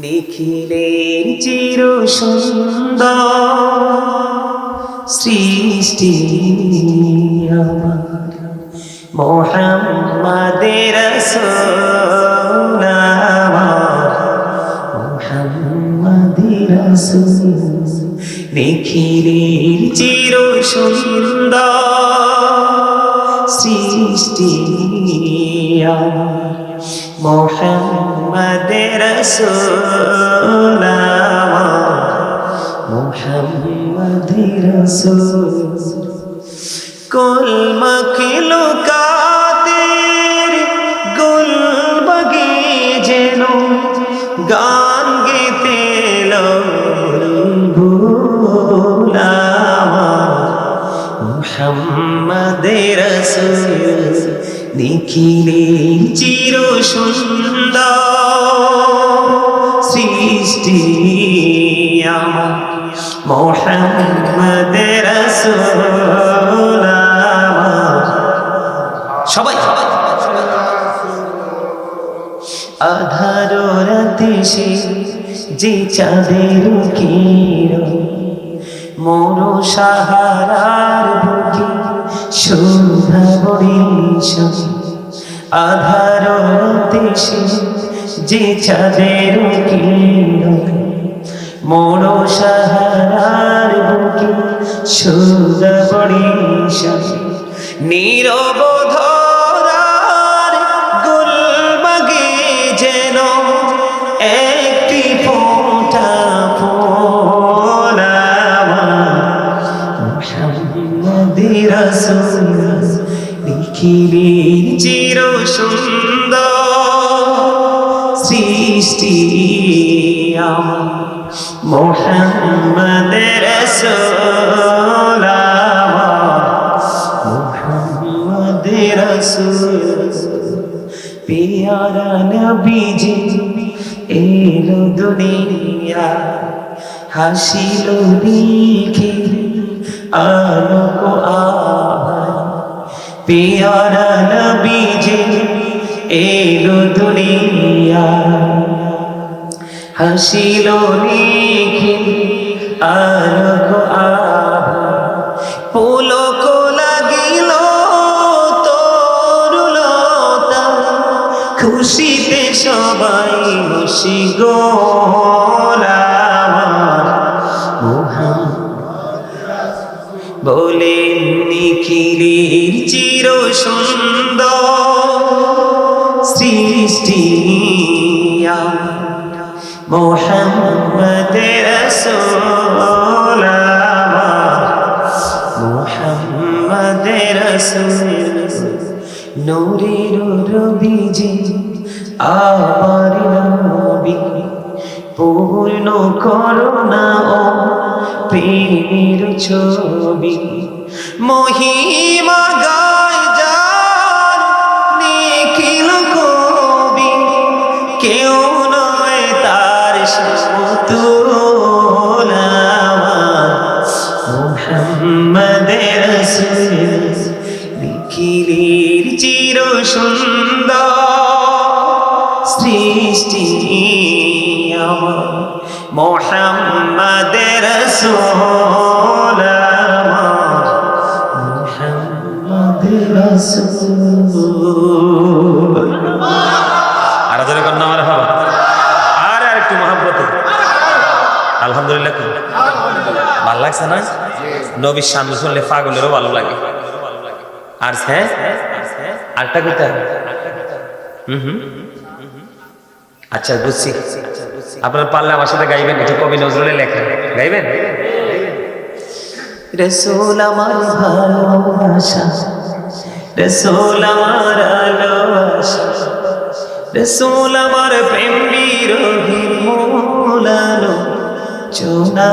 নিখিলের চির সুন্দর সৃষ্টি মোহাম্মদের মোহাম্মদের নিখিলের চির সুন্দর সৃষ্টি আমার। মোহাম্মদ রসুল মোহাম্মদ রসুল। কুল মখিলু কাদের গুল বগে যেন গান গেতে মোহাম্মদ রসুল নিখিলে চির সুন্দর সৃষ্টি আমার সবাই সবাই আধার রাতে যে চাঁদের কিরণ, মোর সাহারার বুকে সন্ধ্যা বরিশন আধার দেশে যে চাঁদের কিরণ সাহারার বুকে সন্ধ্যা বরিশন নীরব চির সুন্দর সৃষ্টি আমার মোহাম্মদ রাসূল মোহাম্মদ রাসূল। পিয়ারা নবীজি এলো দুনিয়া, হাসিল দেখে আলোক আভায় পিয়ারা নবীজি এলো দুনিয়া। হাসিল দেখে আলোক লাগিল খুশিতে সবাই খুশি বলে নিখিলের চির সুন্দর। সৃষ্টি মোহাম্মদ মোহাম্মদ নূরের রবিজি আবার নবী। পূর্ণ করোনা ও প্রেমের ছবি। মহিমা কেউ নয় তার সমতুল মোহাম্মদ রসুল নিখিলের চির সুন্দর সৃষ্টি আমার। মোহাম্মদ রসুল আমার। মোহাম্মদ রসুল লাগছে না? নবীর সামনে শুনলে পাগলেরও ভালো লাগে। আর হ্যাঁ আরটা কোথায় হুম হুম। আচ্ছা বুঝছি। আপনার পারলে আমার সাথে গাইবেন, এটা কবি নজরুলের লেখা গাইবেন? রসুল আমার ভালোবাসা, রসুল আমার ভালোবাসা রসুল আমার প্রেম বিরোহীর মোলানো চোনা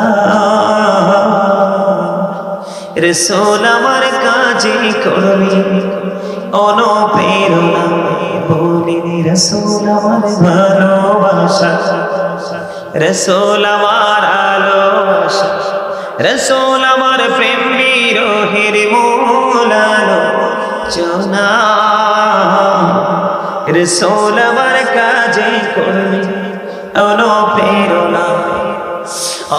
রসুল আমার কাজে করবি অনুপ্রেরণা বলি রসুল আমার ভালোবাসা। রসুল আমার আলোবাসা রসুল আমার প্রেম বিরোহের মূলালো চোনা রসুল আমার কাজে করবে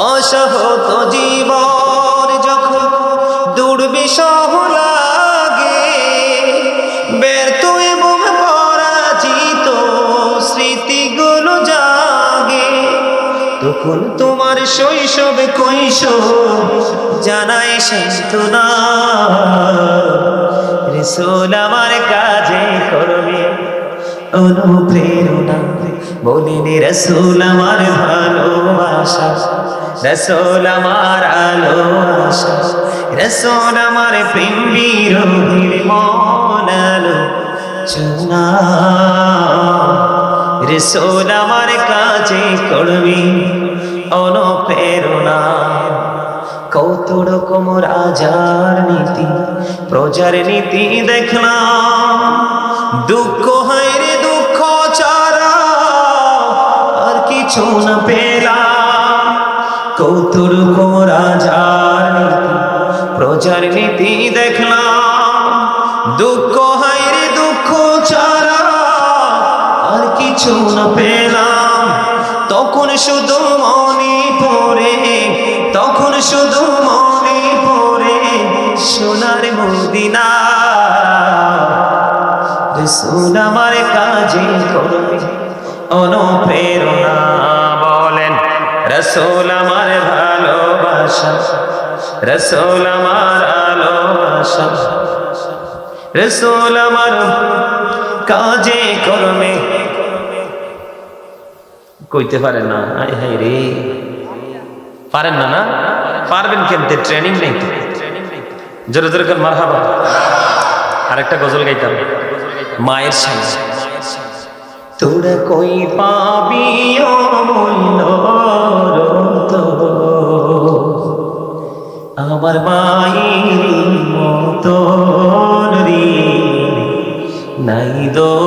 অসহত জীবন যখন দুর্বিষহ লাগে, ব্যর্থ এবং পরাজিত স্মৃতিগুলো জাগে। তখন তোমার শৈশব কৈশোর জানাই সান্ত্বনা রেসোল আমার কাজে করবে অনুপ্রেরণা। বলিনি, রসুল আমার ভালোবাসা, রসুল আমার আলো আশা রসুল আমার প্রেম বিরোধীর মন আলো, চুনা। রসুল আমার কাজে করবি অনুপ্রেরণা। কত রকম রাজার নীতি, প্রজার নীতি দেখলাম। দুঃখ হয় কিছু না পেলাম। কত রকম রাজার নীতি প্রজার নীতি দেখলাম। দুঃখ হয় রে, দুঃখ চারা আর কিছু না পেলাম। তখন শুধু মনে পড়ে, তখন শুধু মনে পড়ে সোনার মদিনা। রসুল আমার কাজে করবে অনুপ্রেরণা। রসুল আমার ভালোবাসা, রসুল আমার আলো আশা রসুল আমার কাজে করবে কইতে পারেন না? আয় হায় রে। পারেন না না? পারবেন কেমতে ট্রেনিং নেই তো। জোরে জোরে করে মার হাবা আরেকটা গজল গাইতাম, মায়ের সামনে। তোরা কই পাবি। আমার মায়ের মতন রে নাই দোদি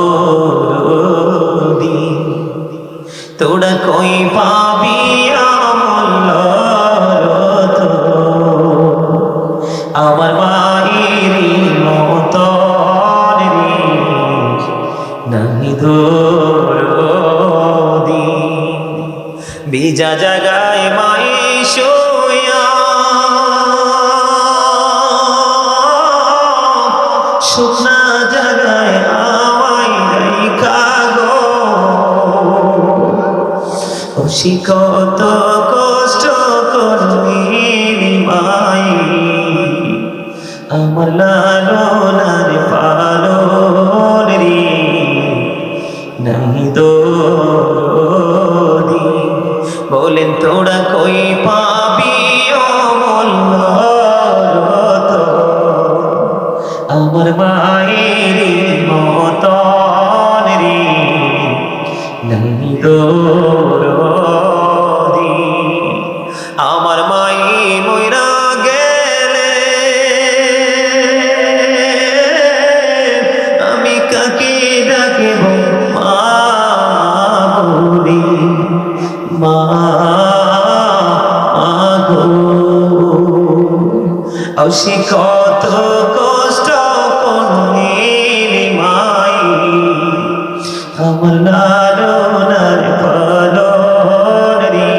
তোরা কই পাবি। আমার অসি মা গো অসি কত কষ্ট করলি মাই আমার লালনার পালন রে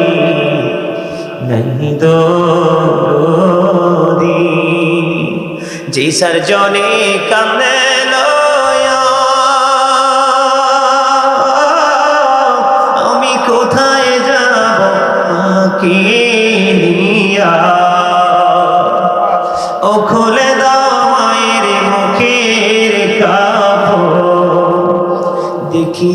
নাই দোদি যে কান্দে মাকে নিয়া। ও খুলে দাও মায়ের মুখের কাপ দেখি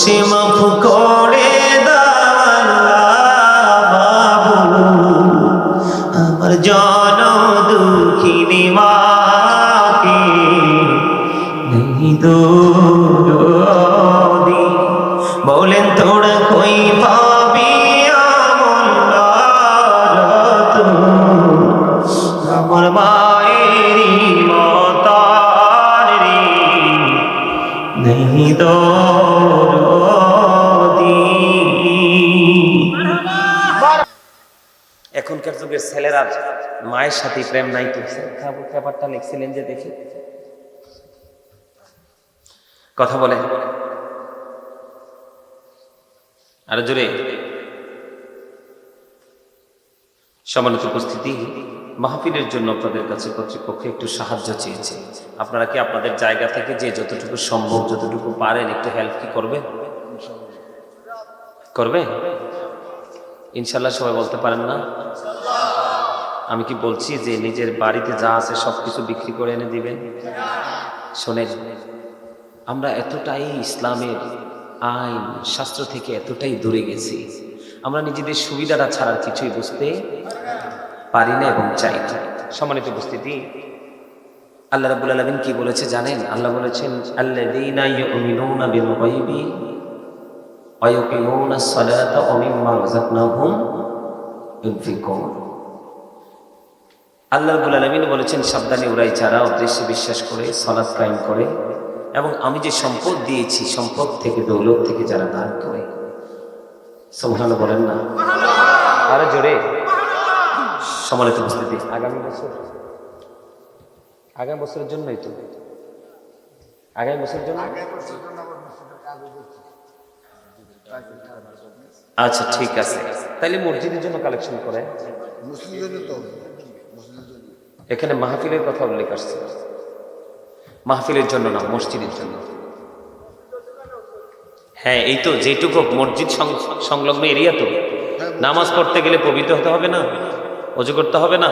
সে মাফ করে বাবু। আমার জন দুঃখিনী মাকে দুরুদি বলেন তোরা কই পাবি যুগের ছেলেরা মায়ের সাথে প্রেম নাই তো। ব্যাপারটা লিখছিলেন যে দেখি। কথা বলে। আরও জোরে। সম্মানিত উপস্থিতি, মাহফিলের জন্য আপনাদের কাছে কর্তৃপক্ষ একটু সাহায্য চেয়েছে। আপনারা কি আপনাদের জায়গা থেকে যে যতটুকু সম্ভব, যতটুকু পারেন একটু হেল্প কি করবে? করবে? ইনশাল্লাহ সবাই বলতে পারেন না। আমি কি বলছি যে নিজের বাড়িতে যা আছে সব কিছু বিক্রি করে এনে দিবেন? শোনেন, আমরা এতটাই ইসলামের আইন, শাস্ত্র থেকে এতটাই দূরে গেছি। আমরা নিজেদের সুবিধাটা ছাড়ার কিছুই বুঝতে পারি না এবং চাই না। সম্মানিত উপস্থিতি, আল্লাহ রাব্বুল আলামিন কি বলেছে জানেন? আল্লাহ বলেছেন, আল্লাযীনা রাব্বুল আলামিন বলেছেন সাবধানে ওরাই যারা উদ্দেশ্যে বিশ্বাস করে সালাত কায়েম করে এবং আমি যে সম্পদ দিয়েছি সম্পদ থেকে দৌলত থেকে যারা দান করে। সুবহানাল্লাহ বলেন না? আরও জোরে। সম্মানিত উপস্থিতি। আগামী বছর। আগামী বছরের জন্যই তো। আগামী বছরের জন্য? আচ্ছা ঠিক আছে। তাইলে মসজিদের জন্য কালেকশন করে। মুসলিমদের তো। এখানে মাহফিলের কথা উল্লেখ আসছে। মাহফিলের জন্য না, মসজিদের জন্য। হ্যাঁ এই তো যেটুকু মসজিদ সংলগ্ন এরিয়া তো। নামাজ পড়তে গেলে পবিত্র হতে হবে না, অজু করতে হবে না।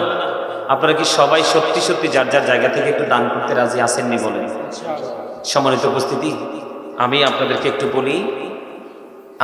আপনারা কি সবাই সত্যি সত্যি যার যার জায়গা থেকে একটু দান করতে রাজি আসেননি বলেন? সম্মানিত উপস্থিতি, আমি আপনাদেরকে একটু বলি